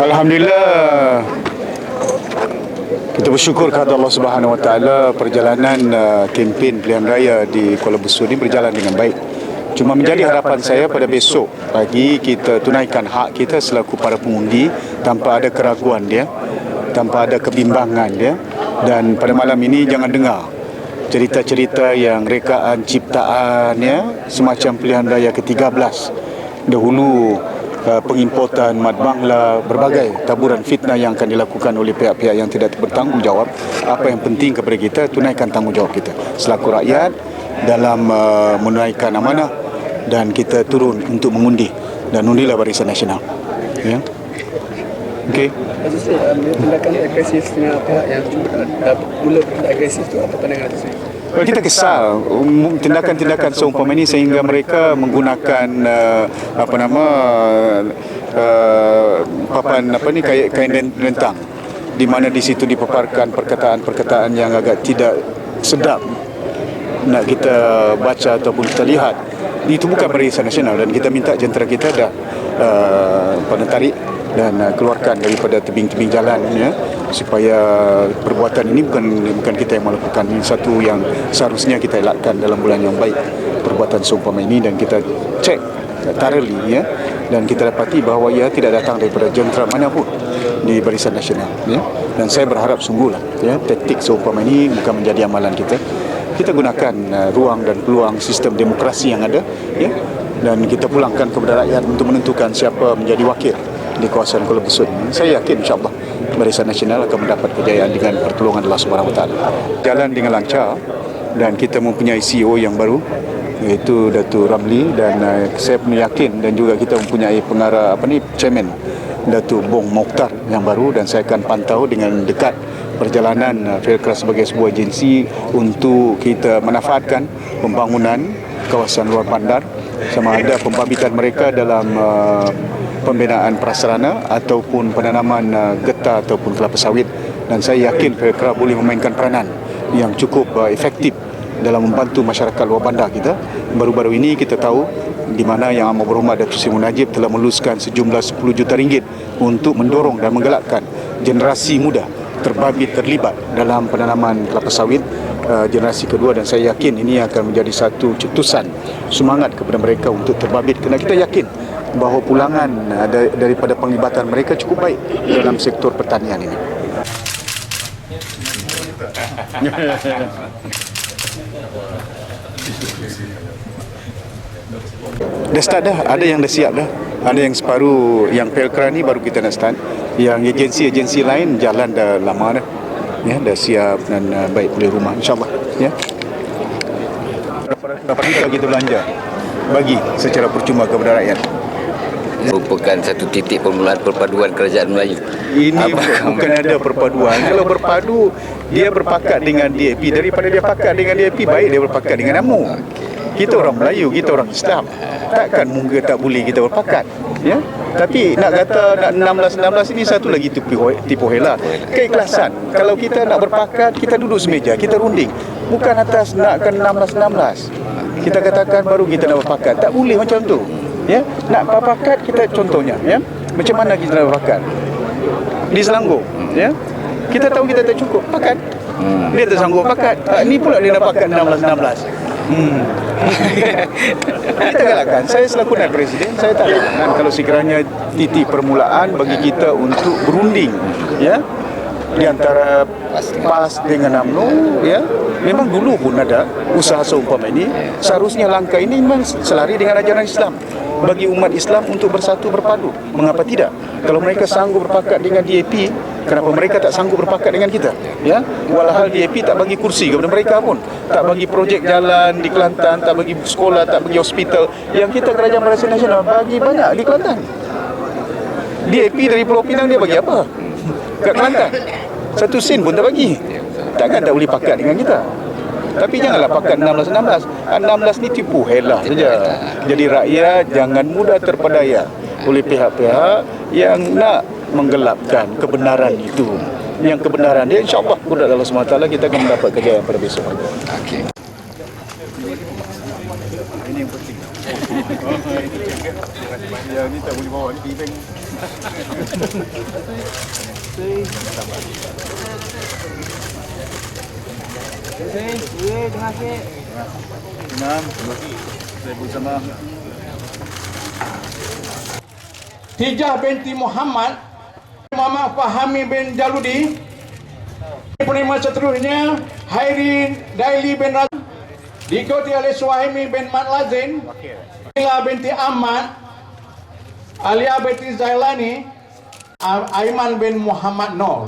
Alhamdulillah. Kita bersyukur kepada Allah Subhanahu Wa Taala perjalanan uh, kempen pilihan raya di Kuala Besar ini berjalan dengan baik. Cuma menjadi harapan saya pada besok pagi kita tunaikan hak kita selaku para pengundi tanpa ada keraguan dia, tanpa ada kebimbangan dia. Dan pada malam ini jangan dengar cerita-cerita yang rekaan ciptaan ya semacam pilihan raya ke-13 dahulu pengimportan mad bangla berbagai taburan fitnah yang akan dilakukan oleh pihak-pihak yang tidak bertanggungjawab. Apa yang penting kepada kita tunaikan tanggungjawab kita. Selaku rakyat dalam uh, menunaikan amanah dan kita turun untuk mengundi dan undilah barisan nasional. Ya? Okey. Saya, um, tindakan agresif dengan pihak yang cuba uh, mula agresif tu apa pandangan? Well, kita kesal. Um, tindakan-tindakan seumpama ini sehingga mereka menggunakan uh, apa nama uh, papan apa ni kain kain rentang. Di mana di situ dipaparkan perkataan-perkataan yang agak tidak sedap nak kita baca ataupun kita lihat. Itu bukan barisan nasional dan kita minta jentera kita dah uh, pada tarik dan uh, keluarkan daripada tebing-tebing jalan ya supaya perbuatan ini bukan bukan kita yang melakukan ini satu yang seharusnya kita elakkan dalam bulan yang baik. Perbuatan seumpama ini dan kita cek thoroughly ya. Dan kita dapati bahawa ia tidak datang daripada jentera manapun di barisan nasional ya. Dan saya berharap sungguhlah ya taktik seumpama ini bukan menjadi amalan kita. Kita gunakan uh, ruang dan peluang sistem demokrasi yang ada ya dan kita pulangkan kepada rakyat untuk menentukan siapa menjadi wakil di kawasan Kuala Besut. Saya yakin insyaAllah Barisan Nasional akan mendapat kejayaan dengan pertolongan Allah Taala. Jalan dengan lancar dan kita mempunyai CEO yang baru iaitu Datuk Ramli dan uh, saya pun yakin dan juga kita mempunyai pengarah apa ni chairman Datuk Bong Mokhtar yang baru dan saya akan pantau dengan dekat perjalanan uh, Faircraft sebagai sebuah agensi untuk kita manfaatkan pembangunan kawasan luar bandar sama ada pembabbitan mereka dalam uh, pembinaan prasarana ataupun penanaman uh, getah ataupun kelapa sawit dan saya yakin Faircraft boleh memainkan peranan yang cukup uh, efektif dalam membantu masyarakat luar bandar kita. Baru-baru ini kita tahu di mana yang Amat Berhormat Datuk Seri Najib telah meluluskan sejumlah 10 juta ringgit untuk mendorong dan menggalakkan generasi muda terbabit terlibat dalam penanaman kelapa sawit uh, generasi kedua dan saya yakin ini akan menjadi satu cetusan semangat kepada mereka untuk terbabit kerana kita yakin bahawa pulangan uh, daripada penglibatan mereka cukup baik dalam sektor pertanian ini. Dah start dah, ada yang dah siap dah. Ada yang separuh, yang Pelkra ni baru kita nak start. Yang agensi-agensi lain jalan dah lama dah. Ya, dah siap dan uh, baik pulih rumah insyaAllah. Ya. Berapa kita kita belanja bagi secara percuma kepada rakyat. Merupakan satu titik permulaan perpaduan kerajaan Melayu. Ini Apa bukan ada perpaduan. Kalau berpadu, dia berpakat dengan DAP. Daripada dia pakat dengan DAP, baik dia berpakat dengan AMU. Kita orang Melayu, kita orang Islam. Takkan mungkin tak boleh kita berpakat. Ya? Tapi nak kata nak 16-16 ini satu lagi tipu, tipu hela. Keikhlasan. Kalau kita nak berpakat, kita duduk semeja, kita runding. Bukan atas nakkan 16-16. Kita katakan baru kita nak berpakat. Tak boleh macam tu. Ya, nak berpakat kita contohnya, ya. Macam mana kita nak berpakat? Di Selangor, ya. Kita tahu kita tak cukup pakat. Dia tak sanggup pakat. Ah, ni pula dia nak pakat 16-16. Hmm. kita galakkan. Saya selaku naib presiden, saya tak galakkan kalau sekiranya titik permulaan bagi kita untuk berunding, ya di antara PAS dengan UMNO ya memang dulu pun ada usaha seumpama ini. Seharusnya langkah ini memang selari dengan ajaran Islam. Bagi umat Islam untuk bersatu berpadu. Mengapa tidak? Kalau mereka sanggup berpakat dengan DAP kenapa mereka tak sanggup berpakat dengan kita? Ya? Walhal DAP tak bagi kursi kepada mereka pun. Tak bagi projek jalan di Kelantan tak bagi sekolah tak bagi hospital. Yang kita kerajaan Malaysia Nasional bagi banyak di Kelantan. DAP dari Pulau Pinang dia bagi apa? Kat Kelantan satu sen pun tak bagi. Takkan tak boleh pakat dengan kita. Tapi janganlah pakat 16-16 16 ni tipu helah saja. jadi rakyat jangan mudah terpedaya oleh pihak-pihak yang nak menggelapkan kebenaran itu. Yang kebenaran dia insyaAllah kudrat Allah SWT kita akan mendapat kejayaan pada besok. Okey. Ini yang penting. Oh, ni tak boleh bawa ni Hijah binti Muhammad Muhammad Fahami bin Jaludi Penerima seterusnya Hairin Daili bin Raz Diikuti oleh Suhaimi bin Mat Lazin Ila binti Ahmad Alia binti Zailani A- Aiman bin Muhammad Nur